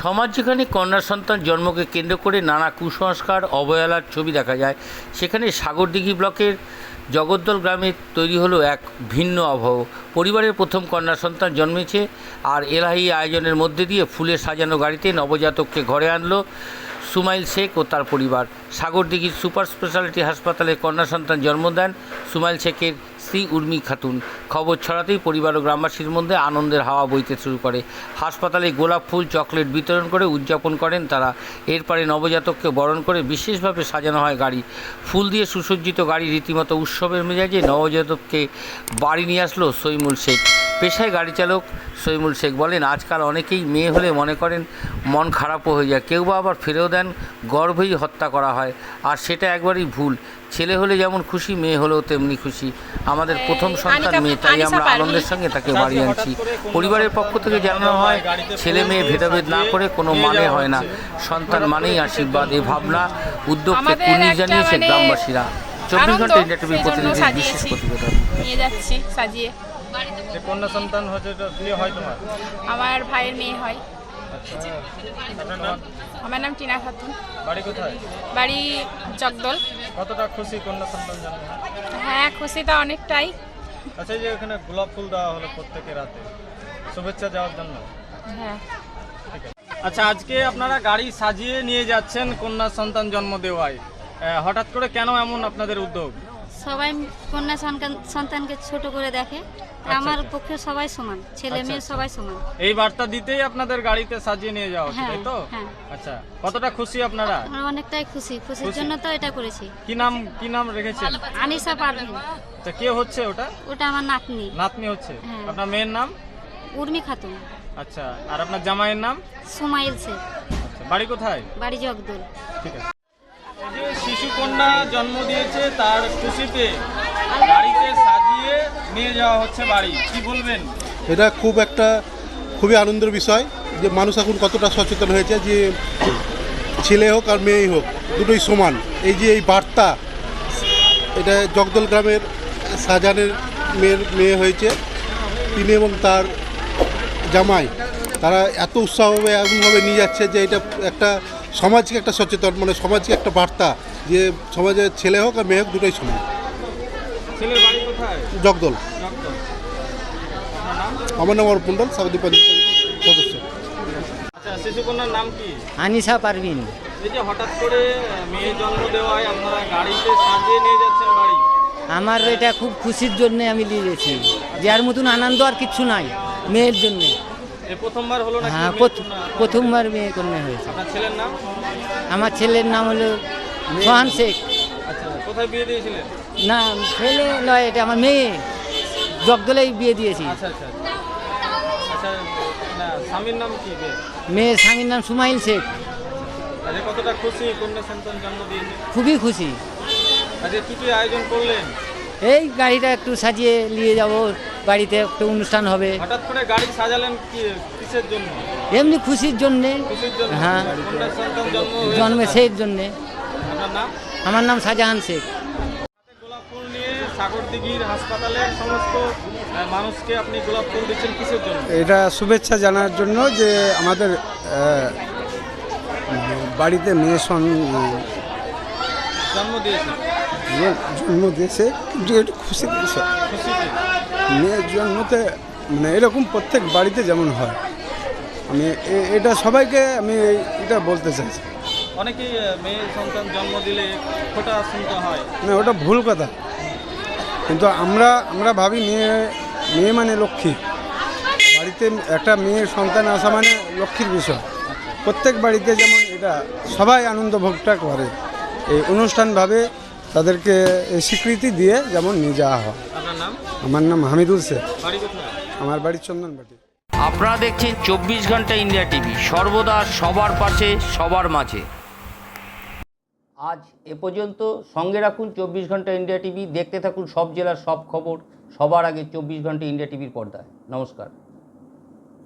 সমাজ যেখানে কন্যা সন্তান জন্মকে কেন্দ্র করে নানা কুসংস্কার, অবহেলার ছবি দেখা যায়, সেখানে সাগরদিঘি ব্লকের জগদ্দল গ্রামে তৈরি হলো এক ভিন্ন আবহ। পরিবারের প্রথম কন্যা সন্তান জন্মেছে আর এলাহি আয়োজনের মধ্যে দিয়ে ফুলে সাজানো গাড়িতে নবজাতককে ঘরে আনলো সুমাইল শেখ ও তার পরিবার। সাগরদিঘির সুপার স্পেশালিটি হাসপাতালে কন্যা সন্তান জন্ম দেন সুমাইল শেখের স্ত্রী উর্মি খাতুন। খবর ছড়াতেই পরিবার ও গ্রামবাসীর মধ্যে আনন্দের হাওয়া বইতে শুরু করে। হাসপাতালে গোলাপ ফুল, চকলেট বিতরণ করে উদযাপন করেন তারা। এরপরে নবজাতককে বরণ করে বিশেষভাবে সাজানো হয় গাড়ি। ফুল দিয়ে সুসজ্জিত গাড়ি রীতিমতো উৎসবের মেজাজে নবজাতককে বাড়ি নিয়ে আসলো সৈমুল শেখ পেশায় গাড়ি চালক সৈমুল শেখ বলেন আজকাল অনেকেই মেয়ে হলে মনে করেন মন খারাপও হয়ে যায়। কেউ বা আবার ফিরেও দেন গর্ভেই হত্যা করা হয়। আর সেটা একবারই ভুল। ছেলে হলে যেমন খুশি মেয়ে হলেও তেমনি খুশি। আমাদের প্রথম সন্তান মেয়ে তাই আমরা আনন্দের সঙ্গে তাকে বাড়ি আনছি। পরিবারের পক্ষ থেকে জানানো হয় ছেলে মেয়ে ভেদাভেদ না করে কোনো মানে হয় না। সন্তান মানেই আশীর্বাদ এ ভাবনা উদ্যোগকে কুর্নিশ জানিয়েছে মানে গ্রামবাসীরা। চব্বিশ ঘণ্টা ইন্টারটিভির সেই জন্য প্রতিনিধির বিশেষ প্রতিবেদন। নিয়ে যাচ্ছি সাজিয়ে। কন্যা সন্তান হচ্ছে বিয়ে হয় তোমার? আমার ভাইয়ের মেয়ে হয়। আচ্ছা। আমার নাম টিনা খাতুন। বাড়ি কোথায়? বাড়ি জগদল। কতটা খুশি কন্যা সন্তান জন্ম হয়? হ্যাঁ খুশিটা অনেকটাই। আচ্ছা যে এখানে গোলাপ ফুল দেওয়া হলো প্রত্যেকের রাতে শুভেচ্ছা যাওয়ার জন্য। হ্যাঁ। আচ্ছা আজকে আপনারা গাড়ি সাজিয়ে নিয়ে যাচ্ছেন কন্যা সন্তান জন্ম দেওয়ায়। হঠাৎ করে কেন এমন আপনাদের উদ্যোগ? সবাই কন্যা সন্তান- সন্তানকে ছোট করে দেখে। আমার পক্ষে সবাই সমান ছেলে আচ্ছা, মেয়ে আচ্ছা। সবাই সমান। এই বার্তা দিতেই আপনাদের গাড়িতে সাজিয়ে নিয়ে যাওয়া হচ্ছে হ্যাঁ, তাই তো? হ্যাঁ। আচ্ছা কতটা খুশি আপনারা? আমরা অনেকটাই খুশি খুশির জন্য তো এটা করেছি। কি নাম কি নাম রেখেছেন? আনিসা পারভিন। আচ্ছা কে হচ্ছে ওটা? ওটা আমার নাতনি। নাতনি হচ্ছে? হ্যাঁ। আপনার মেয়ের নাম? উর্মি খাতুন। আচ্ছা আর আপনার জামাইয়ের নাম? সুমাইল শেখ। আচ্ছা বাড়ি কোথায়? বাড়ি জগদল। ঠিক আছে। এই যে শিশু কন্যা জন্ম দিয়েছে তার খুশিতে। গাড়িতে সাজিয়ে নিয়ে যাওয়া হচ্ছে বাড়ি। কি বলবেন? এটা খুব একটা খুবই আনন্দের বিষয় যে মানুষ এখন কতটা সচেতন হয়েছে যে ছেলে হোক আর মেয়েই হোক, দুটোই সমান। এই যে এই বার্তা, এটা জগদল গ্রামের শাহজাহানের মেয়ের মেয়ে হয়েছে। তিনি এবং তার জামাই, তারা এত উৎসাহভাবে এমনভাবে নিয়ে যাচ্ছে যে এটা একটা সমাজকে একটা সচেতন মানে সমাজকে একটা বার্তা যে সমাজের ছেলে হোক আর মেয়ে হোক দুটোই সমান। ছেলের জগদল। জগদল। আমার নাম অর্পণ মণ্ডল সাউদি সদস্য। আচ্ছা নাম কি? আনিসা পারভিন। এই যে হঠাৎ করে মেয়ে জন্ম দেওয়ায় আপনারা গাড়িতে সাজিয়ে নিয়ে যাচ্ছেন বাড়ি? আমার এটা খুব খুশির জন্য আমি নিয়ে গেছি। যার মতন আনন্দ আর কিচ্ছু নাই মেয়ের জন্য। প্রথমবার হলো হ্যাঁ প্রথ- প্রথমবার মেয়ে কন্যা হয়েছে। আপনার ছেলের নাম? আমার ছেলের নাম হলো সোহান শেখ। আচ্ছা কোথায় বিয়ে দিয়েছিলেন? না ছেলে নয় এটা আমার মেয়ে। জগদলেই বিয়ে দিয়েছি। আচ্ছা আচ্ছা আচ্ছা। না স্বামীর নাম কি? মেয়ের? স্বামীর নাম সুমাইল শেখ। আজকে কতটা খুশি কন্যা সন্তান জন্ম দিয়েছে খুবই খুশি। আজকে কি কি আয়োজন করলেন? এই গাড়িটা একটু সাজিয়ে নিয়ে যাব। বাড়িতে একটু অনুষ্ঠান হবে। হঠাৎ করে গাড়ি সাজালেন কিসের জন্য? এমনি খুশির জন্যে। হ্যাঁ। জন্মে সেই জন্যে। আমার নাম শাহজাহান শেখ। গোলাপ ফুল নিয়ে সাগরদিঘির হাসপাতালের সমস্ত মানুষকে আপনি গোলাপ ফুল দিচ্ছেন কিসের জন্য? এটা শুভেচ্ছা জানার জন্য যে আমাদের বাড়িতে মেয়ে সন- জন্ম দিয়েছে? জন্ম দিয়েছে কিন্তু একটু খুশি দিয়েছে মেয়ের জন্মতে মানে এরকম প্রত্যেক বাড়িতে যেমন হয় আমি এটা সবাইকে আমি এটা বলতে চাইছি। অনেকেই মেয়ে সন্তান জন্ম দিলে শুনতে হয়। না ওটা ভুল কথা। কিন্তু আমরা আমরা ভাবি মেয়ে মেয়ে মানে লক্ষ্মী। বাড়িতে একটা মেয়ের সন্তান আসা মানে লক্ষ্মীর বিষয়। প্রত্যেক বাড়িতে যেমন এটা সবাই আনন্দ ভোগটা করে। এই অনুষ্ঠানভাবে তাদেরকে স্বীকৃতি দিয়ে যেমন নিয়ে যাওয়া হয়। নাম? আমার নাম হামিদুল শেখ। আমার বাড়ি চন্দনবাটি। আপনারা দেখছেন চব্বিশ ঘণ্টা ইন্ডিয়া টিভি। সর্বদা সবার পাশে সবার মাঝে। আজ এ পর্যন্ত সঙ্গে রাখুন চব্বিশ ঘণ্টা ইন্ডিয়া টিভি। দেখতে থাকুন সব জেলার সব খবর। সবার আগে চব্বিশ ঘণ্টা ইন্ডিয়া টিভির পর্দায়। নমস্কার।